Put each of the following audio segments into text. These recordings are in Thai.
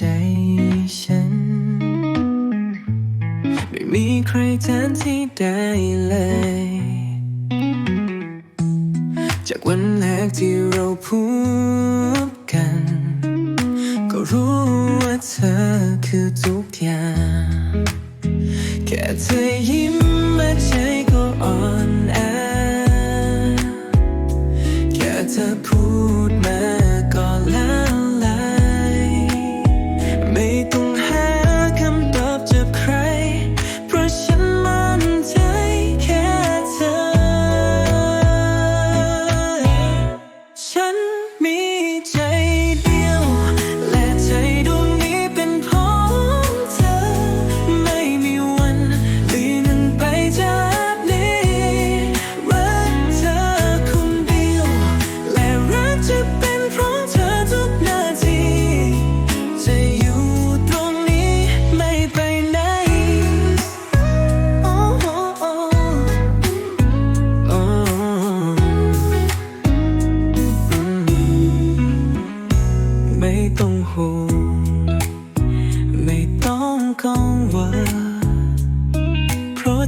จฉัน ไม่มีใครแทนที่ได้เลย จากวันแรกที่เราพบกัน ก็รู้ว่าเธอคือทุกอย่าง แค่เธอยิ้ม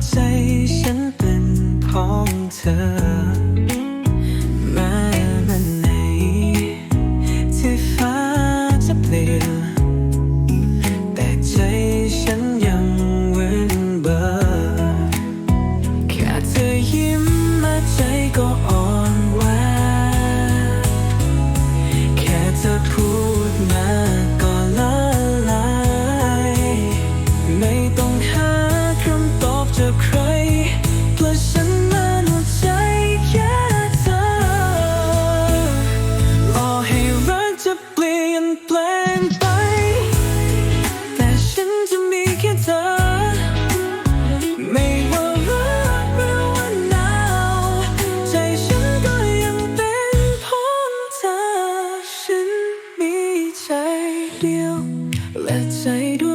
ใจฉันเป็นของเธอ Let's say do